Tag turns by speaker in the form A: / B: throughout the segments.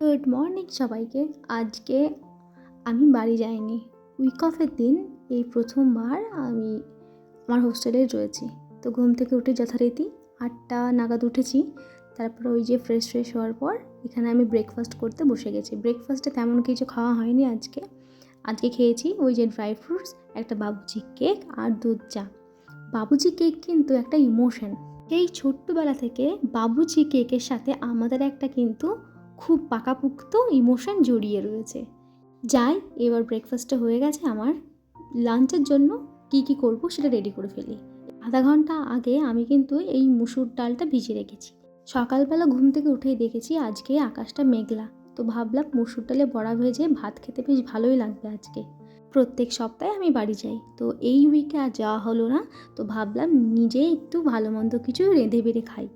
A: Good morning সবাইকে। আজকে আমি বাড়ি যাইনি। উইক অফের দিন, এই প্রথমবার আমি আমার হোস্টেলে রয়েছি। তো ঘুম থেকে উঠে যথারীতি আটটা নাগাদ উঠেছি। তারপর ওই যে ফ্রেশ ফ্রেশ হওয়ার পর এখানে আমি ব্রেকফাস্ট করতে বসে গেছি। ব্রেকফাস্টে তেমন কিছু খাওয়া হয়নি আজকে। আজকে খেয়েছি ওই যে ড্রাই ফ্রুটস একটা বাবুচি কেক আর দুধ চা। বাবুচি কেক কিন্তু একটা ইমোশন এই ছোট্টবেলা থেকে বাবুচি কেকের সাথে আমাদের একটা কিন্তু খুব পাকাপুক্ত ইমোশন জড়িয়ে রয়েছে। যাই, এবার ব্রেকফাস্টটা হয়ে গেছে আমার। লাঞ্চের জন্য কি কি করব সেটা রেডি করে ফেলি। আধা ঘণ্টা আগে আমি কিন্তু এই মুসুর ডালটা ভিজিয়ে রেখেছি। সকালবেলা ঘুম থেকে উঠেই দেখেছি আজকে আকাশটা মেঘলা। তো ভাবলাম মুসুর ডালে বড়া ভেজে ভাত খেতে বেশ ভালোই লাগবে আজকে। প্রত্যেক সপ্তাহে আমি বাড়ি যাই। তো এই উইকে আর যাওয়া হলো না। তো ভাবলাম নিজেই একটু ভালো মন্দ কিছু রেঁধে বেড়ে খাই।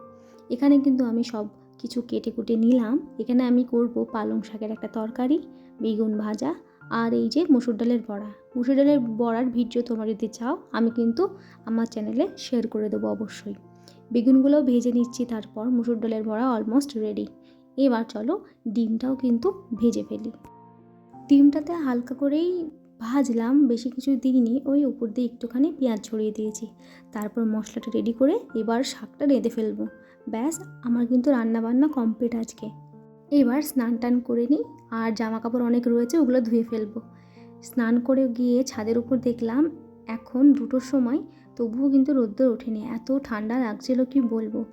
A: এখানে কিন্তু আমি সব কিছু কেটে কুটে নিলাম। এখানে আমি করব পালং শাকের একটা তরকারি, বেগুন ভাজা আর এই যে মুসুর ডালের বড়া। মুসুর ডালের বড়ার ভিডিও তোমরা যদি চাও, আমি কিন্তু আমার চ্যানেলে শেয়ার করে দেবো অবশ্যই। বেগুনগুলো ভেজে নিচ্ছি তারপর মুসুর ডালের বড়া অলমোস্ট রেডি এবার চলো ডিমটাও কিন্তু ভেজে ফেলি। ডিমটাতে হালকা করেই ভাজলাম, বেশি কিছু দিইনি, ওই উপর দিয়ে একটুখানি পেঁয়াজ ছড়িয়ে দিয়েছি। তারপর মশলাটা রেডি করে এবার শাকটা রেঁধে ফেলব। ব্যাস, আমার কিন্তু রান্না বান্না কমপ্লিট আজকে। এবার স্নান টান করে নিই, আর জামা কাপড় অনেক রয়েছে, ওগুলো ধুয়ে ফেলব। স্নান করে গিয়ে ছাদের উপর দেখলাম, এখন দুটোর সময়, তবুও কিন্তু রোদ্দুর ওঠেনি, এত ঠান্ডা লাগছিল, কি বলব?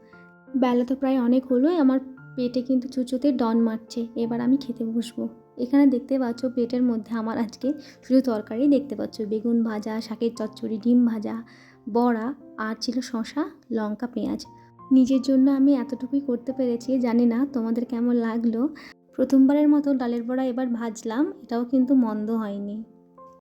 A: বেলা তো প্রায় অনেক হলোই, আমার পেটে কিন্তু চুচোতে ডন মারছে, এবার আমি খেতে বসবো। এখানে দেখতে পাচ্ছ প্লেটের মধ্যে আমার আজকে শুধু তরকারি দেখতে পাচ্ছ, বেগুন ভাজা, শাকের চচ্চড়ি, ডিম ভাজা, বড়া, আর ছিল শশা লঙ্কা, পেঁয়াজ। নিজের জন্য আমি এতটুকুই করতে পেরেছি, জানি না তোমাদের কেমন লাগল। প্রথমবারের মতো ডালের বড়া এবার ভাজলাম, এটাও কিন্তু মন্দ হয়নি।